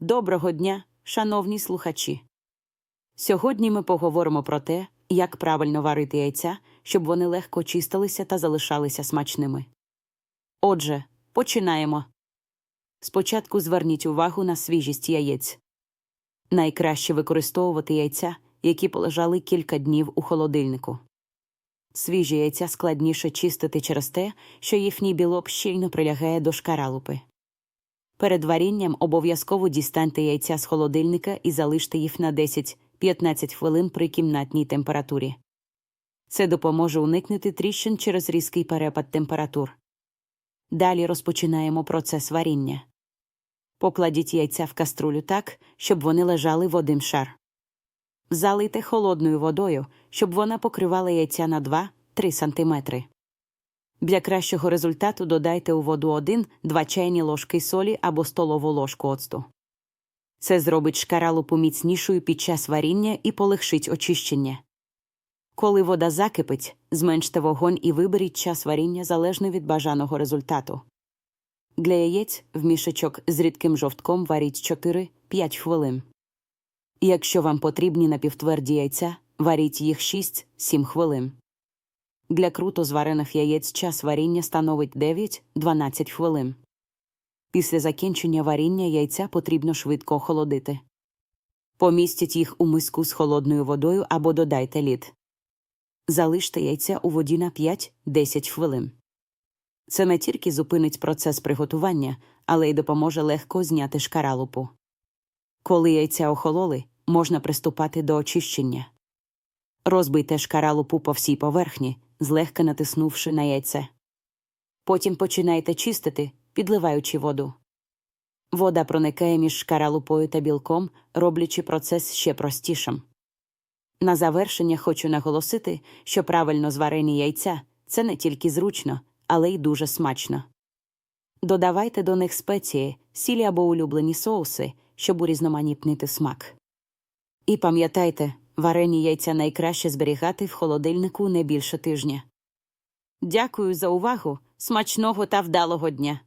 Доброго дня, шановні слухачі. Сьогодні ми поговоримо про те, як правильно варити яйця, щоб вони легко чистилися та залишалися смачними. Отже, починаємо. Спочатку зверніть увагу на свіжість яєць. Найкраще використовувати яйця, які полежали кілька днів у холодильнику. Свіжі яйця складніше чистити через те, що їхній білок щільно прилягає до шкаралупи. Перед варінням обов'язково дістаньте яйця з холодильника і залиште їх на 10-15 хвилин при кімнатній температурі. Це допоможе уникнути тріщин через різкий перепад температур. Далі розпочинаємо процес варіння. Покладіть яйця в каструлю так, щоб вони лежали в один шар. Залийте холодною водою, щоб вона покривала яйця на 2-3 см. Для кращого результату додайте у воду 1-2 чайні ложки солі або столову ложку оцту. Це зробить шкаралупу міцнішою під час варіння і полегшить очищення. Коли вода закипить, зменште вогонь і виберіть час варіння залежно від бажаного результату. Для яєць в мішечок з рідким жовтком варіть 4-5 хвилин. Якщо вам потрібні напівтверді яйця, варіть їх 6-7 хвилин. Для круто зварених яєць час варіння становить 9-12 хвилин. Після закінчення варіння яйця потрібно швидко охолодити. Помістіть їх у миску з холодною водою або додайте лід. Залиште яйця у воді на 5-10 хвилин. Це не тільки зупинить процес приготування, але й допоможе легко зняти шкаралупу. Коли яйця охололи, можна приступати до очищення. Розбийте шкаралупу по всій поверхні, злегка натиснувши на яйце. Потім починайте чистити, підливаючи воду. Вода проникає між шкаралупою та білком, роблячи процес ще простішим. На завершення хочу наголосити, що правильно зварені яйця це не тільки зручно, але й дуже смачно. Додавайте до них спеції, сілі або улюблені соуси, щоб урізноманітнити смак. І пам'ятайте, варені яйця найкраще зберігати в холодильнику не більше тижня. Дякую за увагу, смачного та вдалого дня!